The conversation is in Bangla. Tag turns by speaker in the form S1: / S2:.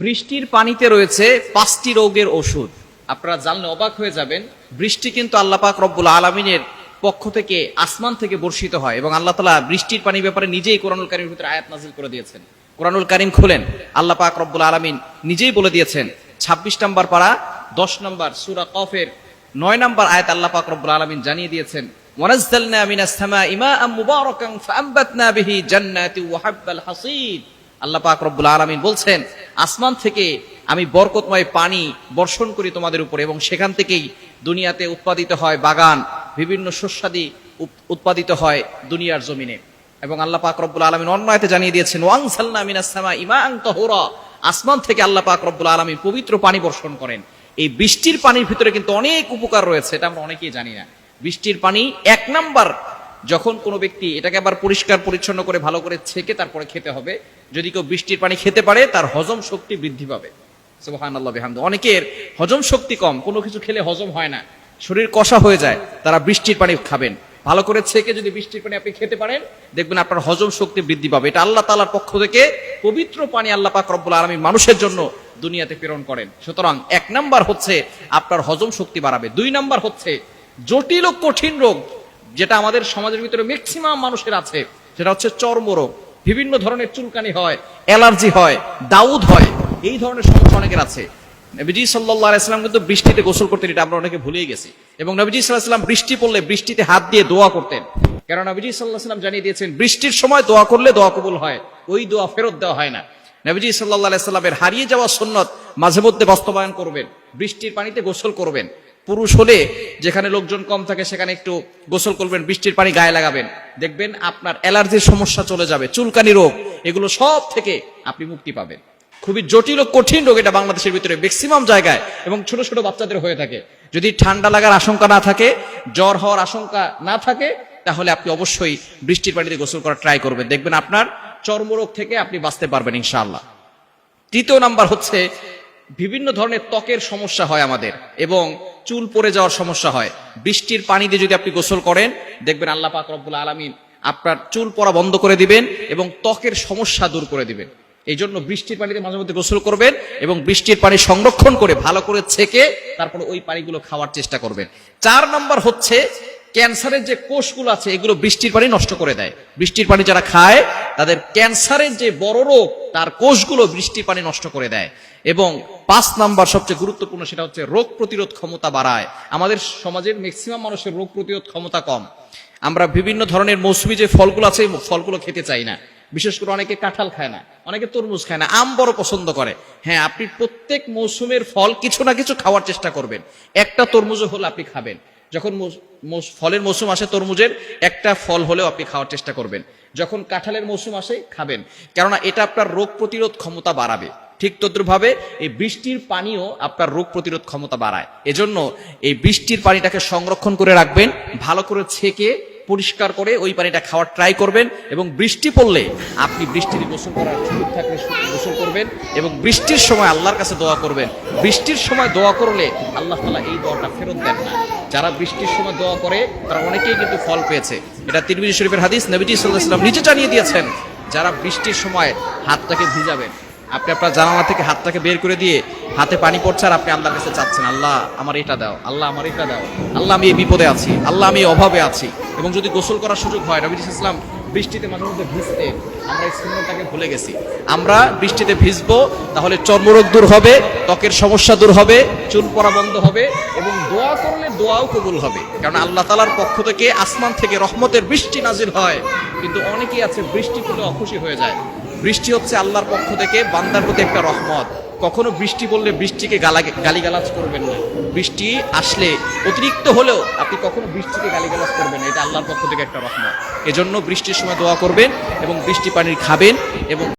S1: বৃষ্টির পানিতে রয়েছে পাঁচটি রোগের ওষুধ। আপনারা জানলে অবাক হয়ে যাবেন, বৃষ্টি কিন্তু আল্লাহ পাক রব্বুল আলমিনের পক্ষ থেকে আসমান থেকে বর্ষিত হয় এবং আল্লাহ তালা বৃষ্টির পানি ব্যাপারে নিজেই কোরআনুল কারিমের ভিতরে আয়াত নাজিল করে দিয়েছেন। কোরআনুল কারিম খোলেন, আল্লাহ পাক রব্বুল আলমিন নিজেই বলে দিয়েছেন, ছাব্বিশ নম্বর পাড়া দশ নম্বর সুরা কফের, নয় নম্বর আয়াত আল্লাহ পাক রব্বুল আলমিন জানিয়ে দিয়েছেন মিনাস সামাই মাআম মুবারাকান ফাআমবাতনা বিহি জান্নাতি ওয়া হাব্বাল হাসীদ। আল্লাহ পাক রব্বুল আলমিন বলছেন আসমান থেকে আমি বরকতময় পানি বর্ষণ করি তোমাদের উপর এবং সেখান থেকেই দুনিয়াতে উৎপাদিত হয় বাগান, বিভিন্ন শস্যাদি উৎপাদিত হয় দুনিয়ার জমিনে। এবং আল্লাহ পাক রব্বুল আলমিন অন্যায়তে জানিয়ে দিয়েছেন ওয়াং সাল্লা মিনাস সামা ইমাং তহরা। আসমান থেকে আল্লাহ পাক রব্বুল আলমিন পবিত্র পানি বর্ষণ করেন। এই বৃষ্টির পানির ভিতরে কিন্তু অনেক উপকার রয়েছে, এটা আমরা অনেকেই জানি না। বৃষ্টির পানি এক নাম্বার যখন কোনো ব্যক্তি এটাকে আবার পরিষ্কার, পরিচ্ছন্ন করে, ভালো করে ছেঁকে তারপরে খেতে হবে। যদি কেউ বৃষ্টির পানি খেতে পারে, তার হজম শক্তি বৃদ্ধি পাবে। সুবহানাল্লাহ, বিহামদু। অনেকের হজম শক্তি কম, কোনো কিছু খেলে হজম হয় না। শরীর কষা হয়ে যায়, তারা বৃষ্টির পানি খাবেন। ভালো করে ছেঁকে যদি বৃষ্টির পানি আপনি খেতে পারেন, দেখবেন আপনার হজম শক্তি বৃদ্ধি পাবে। এটা আল্লাহ তালার পক্ষ থেকে পবিত্র পানি আল্লাহ পাক রব্বুল আলমী মানুষের জন্য দুনিয়াতে প্রেরণ করেন। সুতরাং এক নাম্বার হচ্ছে আপনার হজম শক্তি বাড়াবে। দুই নাম্বার হচ্ছে জটিল ও কঠিন রোগ যেটা আমাদের সমাজের ভিতরে ম্যাক্সিমাম মানুষের আছে, সেটা হচ্ছে চর্মরোগ। বিভিন্ন ধরনের চুলকানি হয়, অ্যালার্জি হয়, দাউদ হয়, এই ধরনের সমস্যা অনেকের আছে। নবীজি সাল্লাহ আলাইসাল্লাম কিন্তু বৃষ্টিতে গোসল করতেন, এটা আমরা অনেকে ভুলেই গেছি। এবং নবীজি সাল্লাহ সাল্লাম বৃষ্টি পড়লে বৃষ্টিতে হাত দিয়ে দোয়া করতেন। কারণ নবীজি সাল্লাহ সাল্লাম জানিয়ে দিয়েছেন, বৃষ্টির সময় দোয়া করলে দোয়া কবুল হয়, ওই দোয়া ফেরত দেওয়া হয় না। নবীজি সাল্লাহ আলাইসাল্লামের হারিয়ে যাওয়া সন্ন্যত মাঝে মধ্যে বাস্তবায়ন করবেন, বৃষ্টির পানিতে গোসল করবেন। পুরুষ হলে যেখানে লোকজন কম থাকে, সেখানে একটু গোসল করবেন, বৃষ্টির পানি গায়ে লাগাবেন। দেখবেন আপনার অ্যালার্জির সমস্যা চলে যাবে, চুলকানি রোগ, এগুলো সব থেকে আপনি মুক্তি পাবেন। খুবই জটিল ও কঠিন রোগ এটা বাংলাদেশের ভিতরে ম্যাক্সিমাম জায়গায়, এবং ছোট ছোট বাচ্চাদের হয়ে থাকে। যদি ঠান্ডা লাগার আশঙ্কা না থাকে, জ্বর হওয়ার আশঙ্কা না থাকে, তাহলে আপনি অবশ্যই বৃষ্টির পানিতে গোসল করার ট্রাই করবেন। দেখবেন আপনার চর্মরোগ থেকে আপনি বাঁচতে পারবেন ইনশাআল্লাহ। তৃতীয় নাম্বার হচ্ছে, বিভিন্ন ধরনের ত্বকের সমস্যা হয় আমাদের, এবং চুল পড়ে যাওয়ার সমস্যা হয়। বৃষ্টির পানি দিয়ে যদি আপনি গোসল করেন, দেখবেন আল্লাহ পাক রব্বুল আলমিন আপনার চুল পড়া বন্ধ করে দিবেন এবং ত্বকের সমস্যা দূর করে দিবেন। এই জন্য বৃষ্টির পানিতে মাঝে মধ্যে গোসল করবেন এবং বৃষ্টির পানি সংরক্ষণ করে ভালো করে ছেঁকে তারপরে ওই পানিগুলো খাওয়ার চেষ্টা করবেন। চার নম্বর হচ্ছে, ক্যান্সারের যে কোষগুলো আছে, এগুলো বৃষ্টির পানি নষ্ট করে দেয়। বৃষ্টির পানি যারা খায়, তাদের ক্যান্সারের যে বড় রোগ, তার কোষগুলো বৃষ্টির পানি নষ্ট করে দেয়। এবং পাঁচ নাম্বার সবচেয়ে গুরুত্বপূর্ণ সেটা হচ্ছে রোগ প্রতিরোধ ক্ষমতা বাড়ায়। আমাদের সমাজের ম্যাক্সিমাম মানুষের রোগ প্রতিরোধ ক্ষমতা কম। আমরা বিভিন্ন ধরনের মৌসুমি যে ফলগুলো আছে, ফলগুলো খেতে চাই না। বিশেষ করে অনেকে কাঁঠাল খায় না, অনেকে তরমুজ খায় না, আম বড় পছন্দ করে। হ্যাঁ আপনি প্রত্যেক মৌসুমের ফল কিছু না কিছু খাওয়ার চেষ্টা করবেন। একটা তরমুজও হলে আপনি খাবেন। যখন ফলের মৌসুম আসে তরমুজের, একটা ফল হলেও আপনি খাওয়ার চেষ্টা করবেন। যখন কাঁঠালের মৌসুম আসে, খাবেন। কেননা এটা আপনার রোগ প্রতিরোধ ক্ষমতা বাড়াবে। ঠিক তদ্রুপভাবে এই বৃষ্টির পানিও আপনার রোগ প্রতিরোধ ক্ষমতা বাড়ায়। এজন্য এই বৃষ্টির পানিটাকে সংরক্ষণ করে রাখবেন, ভালো করে ছেঁকে পরিষ্কার করে ওই পানিটা খাওয়ার ট্রাই করবেন এবং বৃষ্টি পড়লে আপনি বৃষ্টির গোসল করার সুযোগ থাকলে গোসল করবেন এবং বৃষ্টির সময় আল্লাহর কাছে দোয়া করবেন। বৃষ্টির সময় দোয়া করলে আল্লাহ তালা এই দোয়াটা ফেরত দেন না। যারা বৃষ্টির সময় দোয়া করে, তারা অনেকেই কিন্তু ফল পেয়েছে। এটা তিরমিজি শরীফের হাদিস, নবীজি সাল্লাহ সাল্লাম নিজে জানিয়ে দিয়েছেন, যারা বৃষ্টির সময় হাতটাকে ভিজাবেন আপনি আপনার জানালা থেকে হাতটাকে বের করে দিয়ে হাতে পানি পড়ছে আর আপনি আল্লাহর কাছে চাচ্ছেন, আল্লাহ, আমার এটা দাও, আল্লাহ, আমার এটা দাও, আল্লাহ, আমি এই বিপদে আছি, আল্লাহ, আমি অভাবে আছি। এবং যদি গোসল করার সুযোগ হয়, নবী ইসলাম বৃষ্টিতে মাঝে মধ্যে ভিজতে আমরা এই ভুলে গেছি। আমরা বৃষ্টিতে ভিজবো, তাহলে চর্মরোগ দূর হবে, ত্বকের সমস্যা দূর হবে, চুল পড়া বন্ধ হবে এবং দোয়া করলে দোয়াও কবুল হবে। কারণ আল্লাহ তালার পক্ষ থেকে আসমান থেকে রহমতের বৃষ্টি নাজিল হয়। কিন্তু অনেকেই আছে বৃষ্টি পেলে অখুশি হয়ে যায়। বৃষ্টি হচ্ছে আল্লাহর পক্ষ থেকে বান্দার প্রতি একটা রহমত। কখনো বৃষ্টি পড়লে বৃষ্টিকে গালা গালিগালাজ করবেন না। বৃষ্টি আসলে অতিরিক্ত হলেও আপনি কখনো বৃষ্টিকে গালিগালাজ করবেন না। এটা আল্লাহর পক্ষ থেকে একটা রহমত। এজন্য বৃষ্টির সময় দোয়া করবেন এবং বৃষ্টি পানি খাবেন এবং